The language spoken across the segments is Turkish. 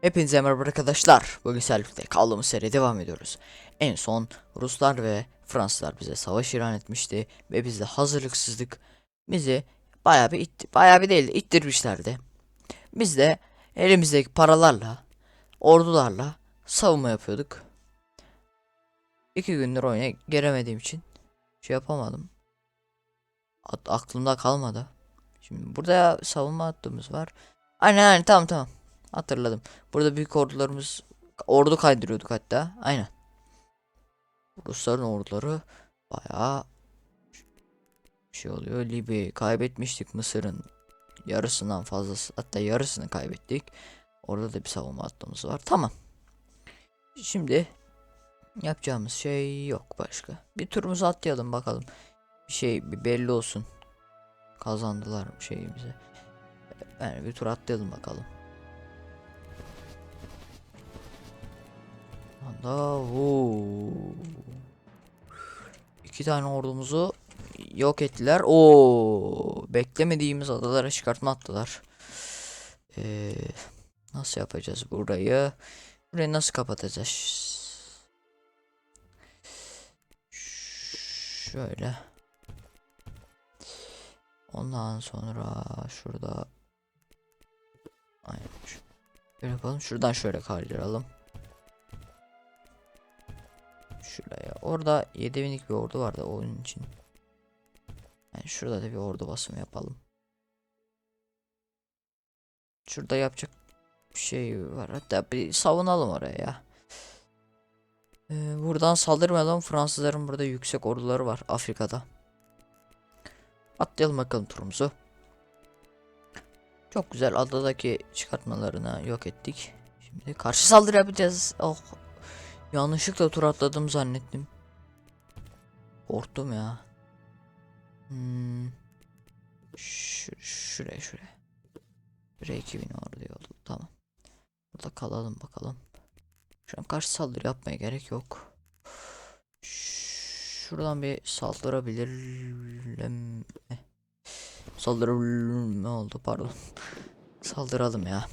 Hepinize merhaba arkadaşlar. Bugün Selvik'te kaldığımız seriye devam ediyoruz. En son Ruslar ve Fransızlar bize savaş ilan etmişti ve biz de hazırlıksızlık bizi bayağı bir itti, bayağı bir değil de ittirmişlerdi. Biz de elimizdeki paralarla, ordularla savunma yapıyorduk. İki gündür oyuna giremediğim için şey yapamadım. At- aklımda kalmadı. Şimdi burada savunma hattımız var. Aynen aynen tamam tamam. Hatırladım. Burada büyük ordularımız ordu kaydırıyorduk hatta. Aynen. Rusların orduları bayağı şey oluyor. Libya'yı kaybetmiştik. Mısır'ın yarısından fazlası hatta yarısını kaybettik. Orada da bir savunma hattımız var. Tamam. Şimdi yapacağımız şey yok başka. Bir turumuzu atlayalım bakalım. Bir şey bir belli olsun. Kazandılar mı şeyimize. Yani bir tur atlayalım bakalım. Anda oo. İki tane ordumuzu yok ettiler. Oo, beklemediğimiz adalara çıkartma attılar. Ee, nasıl yapacağız burayı? Burayı nasıl kapatacağız? Şöyle. Ondan sonra şurada Aynen. Şöyle yapalım. Şuradan şöyle kaydıralım. Şuraya. Orada 7000'lik bir ordu vardı onun için. Yani şurada da bir ordu basımı yapalım. Şurada yapacak bir şey var. Hatta bir savunalım oraya ya. Ee, buradan saldırmayalım. Fransızların burada yüksek orduları var Afrika'da. Atlayalım bakalım turumuzu. Çok güzel adadaki çıkartmalarını yok ettik. Şimdi karşı saldırı yapacağız. Oh. Yanlışlıkla tur atladım zannettim. Korktum ya. Hmm. Şu, şuraya şuraya. Şuraya 2000 orada oldu. Tamam. Burada kalalım bakalım. Şu an karşı saldırı yapmaya gerek yok. Şuradan bir saldırabilirim. Saldırabilirim. Ne oldu pardon. Saldıralım ya.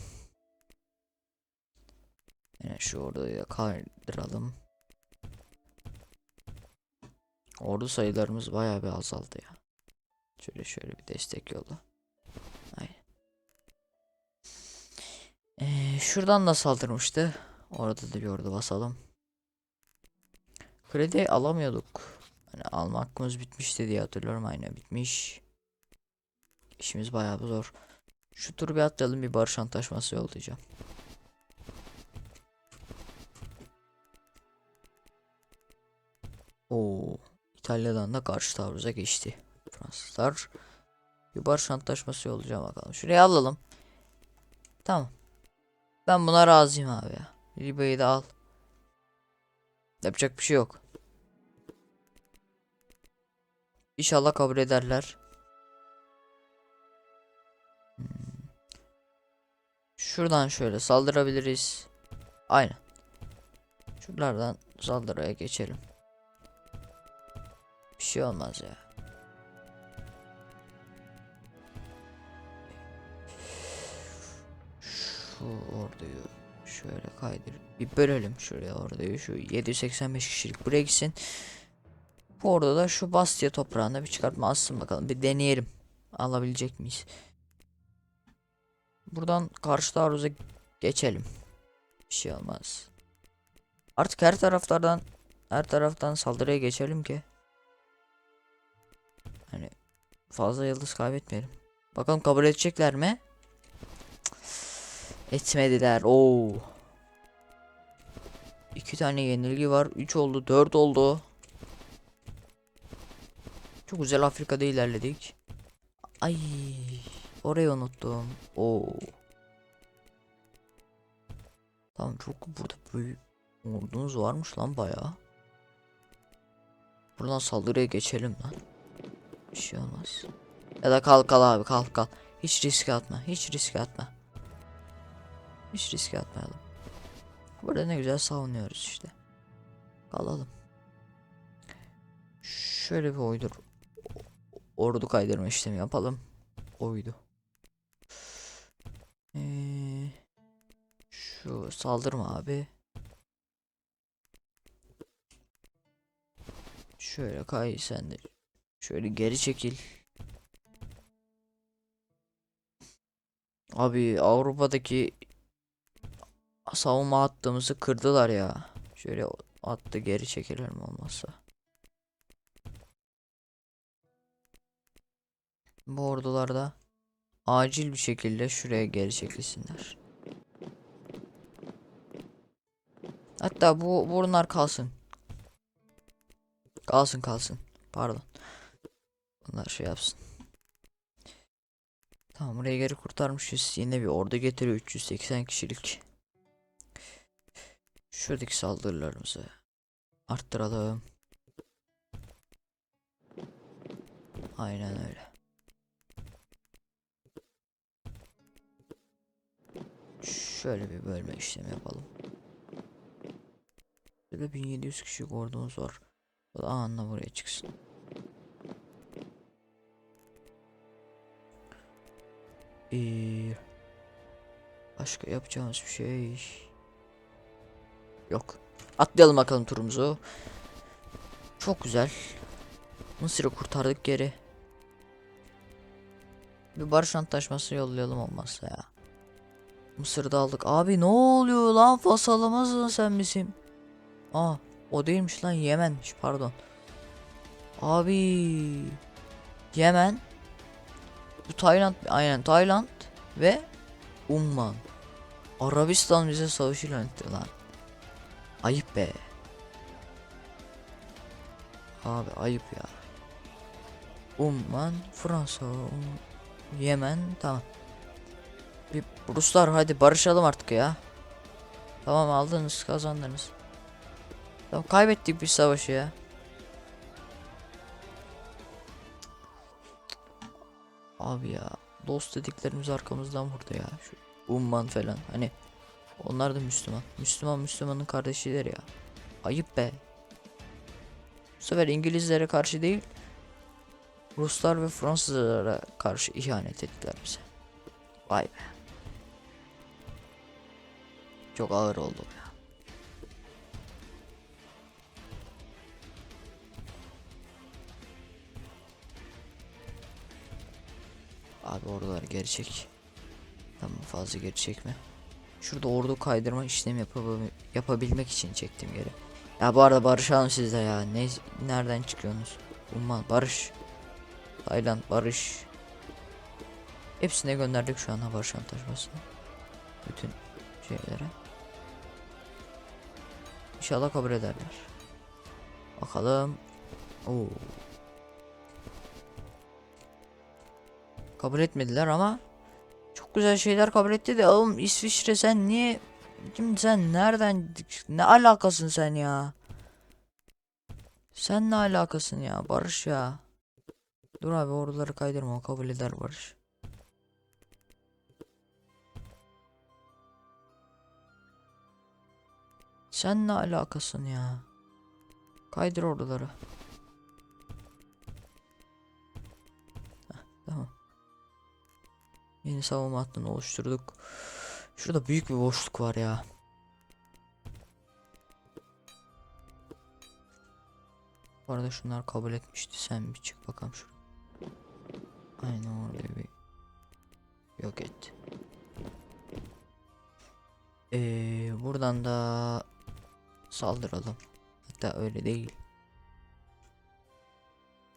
Yine şu orduyu kaydıralım. Ordu sayılarımız bayağı bir azaldı ya. Şöyle şöyle bir destek yolla. Aynen. Ee, şuradan da saldırmıştı. Orada da bir ordu basalım. Kredi alamıyorduk. Hani alma hakkımız bitmişti diye hatırlıyorum. Aynen bitmiş. İşimiz bayağı zor. Şu turu bir atlayalım bir barış antlaşması yollayacağım. Oo, İtalya'dan da karşı taarruza geçti. Fransızlar. Bir antlaşması yollayacağım bakalım. Şuraya alalım. Tamam. Ben buna razıyım abi ya. Libya'yı da al. Yapacak bir şey yok. İnşallah kabul ederler. Hmm. Şuradan şöyle saldırabiliriz. Aynen. Şuralardan saldırıya geçelim. Bir şey olmaz ya. Şu orduyu şöyle kaydır. Bir bölelim şuraya orduyu. Şu 785 kişilik buraya gitsin. Bu orada da şu Bastia toprağında bir çıkartma alsın bakalım. Bir deneyelim. Alabilecek miyiz? Buradan karşı taarruza geçelim. Bir şey olmaz. Artık her taraflardan her taraftan saldırıya geçelim ki. Hani fazla yıldız kaybetmeyelim. Bakalım kabul edecekler mi? Cık, Etmediler. Oo. İki tane yenilgi var. Üç oldu. Dört oldu. Çok güzel Afrika'da ilerledik. Ay. Orayı unuttum. Oo. Tamam çok burada büyük ordunuz varmış lan bayağı. Buradan saldırıya geçelim lan. Bir şey olmaz. Ya da kal kal abi kal kal. Hiç riske atma. Hiç riske atma. Hiç riske atmayalım. Burada ne güzel savunuyoruz işte. Kalalım. Şöyle bir oydur. Ordu kaydırma işlemi yapalım. Oydu. Ee, Şu saldırma abi. Şöyle kay sen de. Şöyle geri çekil. Abi Avrupa'daki savunma hattımızı kırdılar ya. Şöyle attı geri çekilelim olmazsa. Bu ordularda acil bir şekilde şuraya geri çekilsinler. Hatta bu bunlar kalsın. Kalsın kalsın. Pardon. Bunlar şey yapsın. Tamam buraya geri kurtarmışız. Yine bir ordu getiriyor 380 kişilik. Şuradaki saldırılarımızı arttıralım. Aynen öyle. Şöyle bir bölme işlemi yapalım. Burada 1700 kişi ordumuz var. O da anla buraya çıksın. Bir başka yapacağımız bir şey yok. Atlayalım bakalım turumuzu. Çok güzel. Mısır'ı kurtardık geri. Bir barış antlaşması yollayalım olmazsa ya. Mısır'da aldık. Abi ne oluyor lan? Fasalamazsın sen bizim. Aa o değilmiş lan Yemen'miş pardon. Abi Yemen bu Tayland aynen Tayland ve Umman. Arabistan bize savaş ilan etti lan. Ayıp be. Abi ayıp ya. Umman, Fransa, Um- Yemen tamam. Bir Ruslar hadi barışalım artık ya. Tamam aldınız kazandınız. Tamam kaybettik bir savaşı ya. Abi ya dost dediklerimiz arkamızdan vurdu ya. Şu Umman falan hani onlar da Müslüman. Müslüman Müslümanın kardeşidir ya. Ayıp be. Bu sefer İngilizlere karşı değil Ruslar ve Fransızlara karşı ihanet ettiler bize. Vay be. Çok ağır oldu ya. Abi orduları geri. Tamam fazla geri çekme. Şurada ordu kaydırma işlemi yapabil- yapabilmek için çektim geri. Ya bu arada barışalım sizle ya. Ne nereden çıkıyorsunuz? Umman barış. Tayland barış. Hepsine gönderdik şu anda barış antlaşmasını. Bütün şeylere. İnşallah kabul ederler. Bakalım. Oo. Kabul etmediler ama çok güzel şeyler kabul etti de oğlum İsviçre sen niye Şimdi sen nereden ne alakasın sen ya? Sen ne alakasın ya Barış ya? Dur abi orduları kaydırma kabul eder Barış. Sen ne alakasın ya? Kaydır orduları. Yeni savunma hattını oluşturduk. Şurada büyük bir boşluk var ya. Bu arada şunlar kabul etmişti. Sen bir çık bakalım şu. Aynen oraya bir yok et. Ee, buradan da saldıralım. Hatta öyle değil.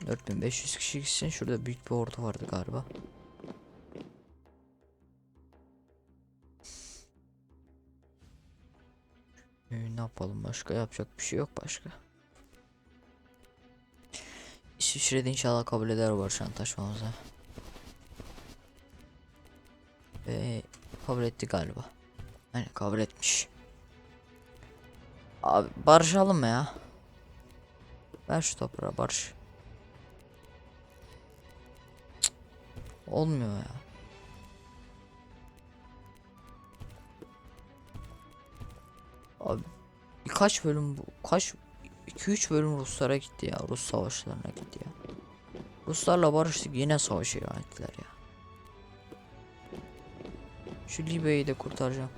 4500 kişi gitsin. Şurada büyük bir ordu vardı galiba. Ee, ne yapalım başka yapacak bir şey yok başka. İsviçre'de inşallah kabul eder barış antlaşmamızı. Ve kabul etti galiba. Aynen kabul etmiş. Abi barışalım ya? Ver şu toprağı barış. Cık, Olmuyor ya. Abi birkaç bölüm bu kaç 2-3 bölüm Ruslara gitti ya. Rus savaşlarına gitti ya. Ruslarla barıştık yine savaş ilan ya. Şu Libya'yı da kurtaracağım.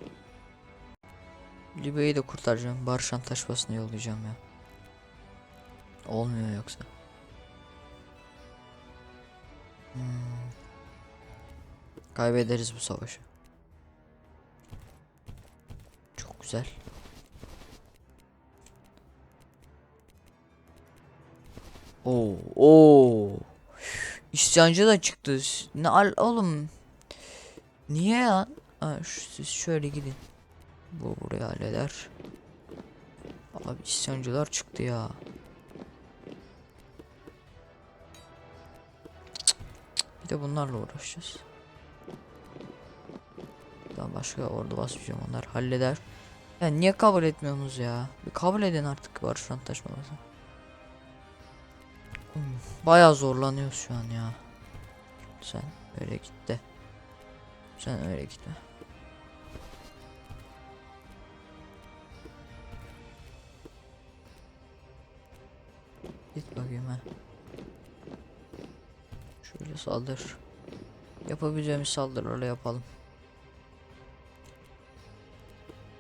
Libya'yı da kurtaracağım. Barış Antlaşması'nı yollayacağım ya. Olmuyor yoksa. Hmm. Kaybederiz bu savaşı. Çok güzel. Oo, oo. İsyancı da çıktı. Ne al oğlum? Niye ya? Ha, siz şöyle gidin. Bu buraya halleder. Abi isyancılar çıktı ya. Bir de bunlarla uğraşacağız. Daha başka ordu basmayacağım onlar halleder. Ya niye kabul etmiyorsunuz ya? Bir kabul edin artık barış antlaşması. Bayağı zorlanıyoruz şu an ya. Sen öyle git de. Sen öyle gitme. Git bakayım ha. Şöyle saldır. Yapabileceğimiz saldırılarla yapalım.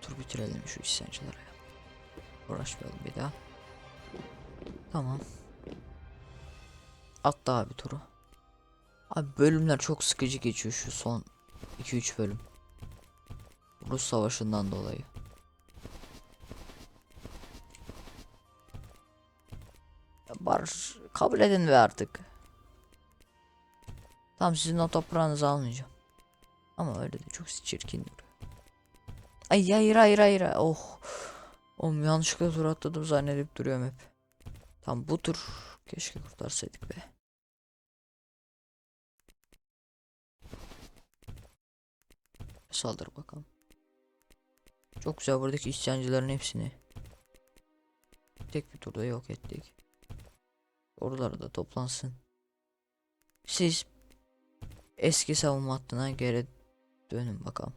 Tur bitirelim şu ya. Uğraşmayalım bir daha. Tamam. Atla abi turu. Abi bölümler çok sıkıcı geçiyor şu son 2-3 bölüm. Rus savaşından dolayı. Barış kabul edin ve artık. Tamam sizin o toprağınızı almayacağım. Ama öyle de çok çirkin duruyor. Ay hayır hayır hayır. Oh. Oğlum yanlışlıkla tur atladım zannedip duruyorum hep. Tam bu tur keşke kurtarsaydık be. Saldır bakalım. Çok güzel buradaki isyancıların hepsini tek bir turda yok ettik. Oraları da toplansın. Siz eski savunma hattına geri dönün bakalım.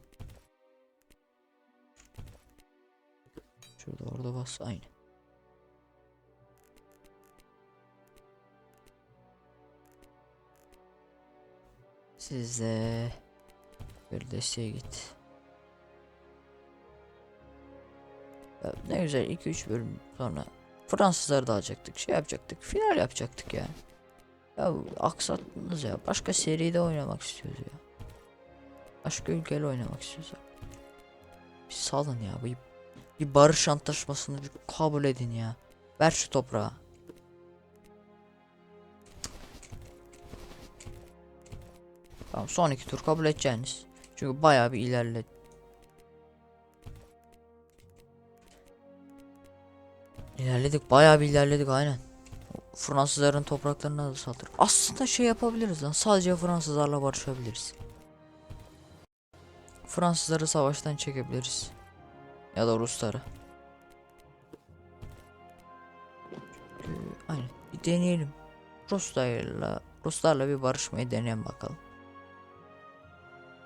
Şurada orada bas aynı. Siz de bir desteğe git. Ya ne güzel 2-3 bölüm sonra Fransızları da alacaktık şey yapacaktık final yapacaktık ya. Ya aksattınız ya başka seride oynamak istiyoruz ya. Başka ülkeyle oynamak istiyoruz ya. Bir salın ya bir, bir barış antlaşmasını bir kabul edin ya. Ver şu toprağı. Tamam son iki tur kabul edeceğiniz. Çünkü bayağı bir ilerledi. İlerledik bayağı bir ilerledik aynen. Fransızların topraklarına da saldırır. Aslında şey yapabiliriz lan. Sadece Fransızlarla barışabiliriz. Fransızları savaştan çekebiliriz. Ya da Rusları. Ee, aynen. Bir deneyelim. Ruslarla Ruslarla bir barışmayı deneyelim bakalım.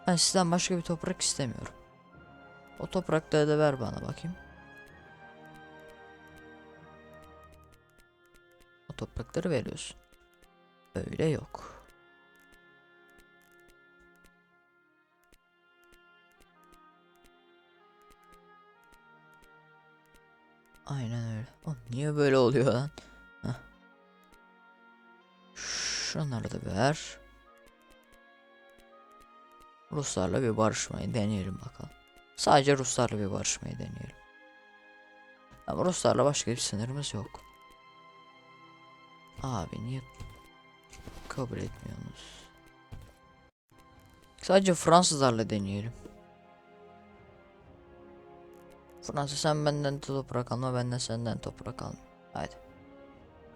Ben sizden başka bir toprak istemiyorum. O toprakları da ver bana bakayım. O toprakları veriyorsun. Öyle yok. Aynen öyle. O niye böyle oluyor lan? Heh. Şunları da ver. Ruslarla bir barışmayı deneyelim bakalım. Sadece Ruslarla bir barışmayı deneyelim. Ama Ruslarla başka bir sınırımız yok. Abi niye kabul etmiyorsunuz? Sadece Fransızlarla deneyelim. Fransa sen benden toprak alma ben de senden toprak alma. Hadi.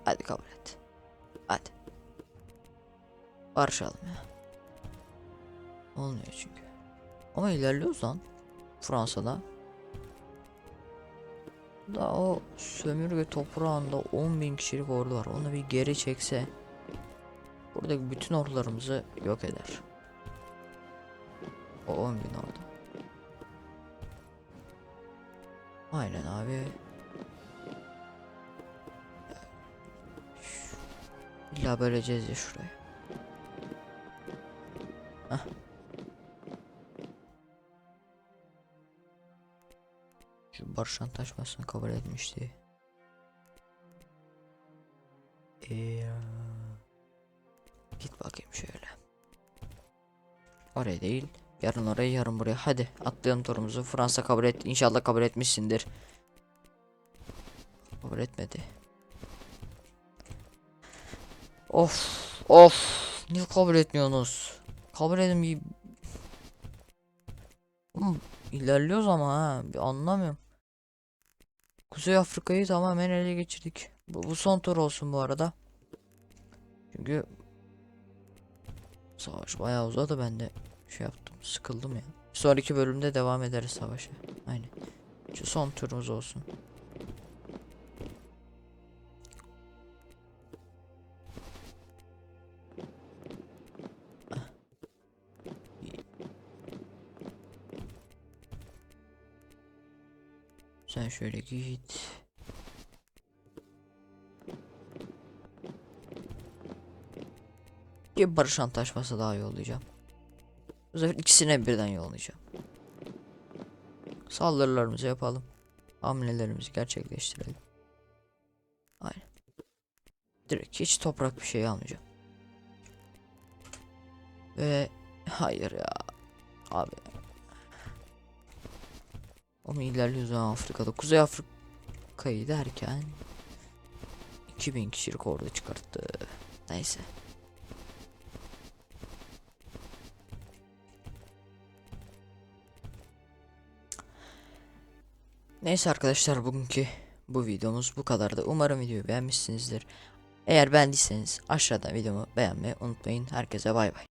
Hadi kabul et. Hadi. Barışalım ya. Olmuyor çünkü. Ama ilerliyoruz lan. Fransa'da. Da o sömürge toprağında 10.000 kişilik ordu var. Onu bir geri çekse buradaki bütün ordularımızı yok eder. O 10.000 ordu. Aynen abi. İlla böleceğiz ya şuraya. Barış antlaşmasını kabul etmişti. Ee, git bakayım şöyle. Oraya değil. Yarın oraya yarın buraya. Hadi atlayalım turumuzu. Fransa kabul et. İnşallah kabul etmişsindir. Kabul etmedi. Of of. Niye kabul etmiyorsunuz? Kabul edin bir. Oğlum, ilerliyoruz ama ha. Bir anlamıyorum. Kuzey Afrika'yı tamamen ele geçirdik. Bu, bu son tur olsun bu arada. Çünkü savaş bayağı uzadı ben de şey yaptım sıkıldım ya. Sonraki bölümde devam ederiz savaşa. Aynen. Şu son turumuz olsun. Sen şöyle git. Bir barış antlaşması daha yollayacağım. Bu sefer ikisine birden yollayacağım. Saldırılarımızı yapalım. Hamlelerimizi gerçekleştirelim. Aynen. Direkt hiç toprak bir şey almayacağım. Ve hayır ya. Abi. Ama ilerliyoruz ha Afrika'da. Kuzey Afrika'yı derken 2000 kişilik ordu çıkarttı. Neyse. Neyse arkadaşlar bugünkü bu videomuz bu kadardı. Umarım videoyu beğenmişsinizdir. Eğer beğendiyseniz aşağıda videomu beğenmeyi unutmayın. Herkese bay bay.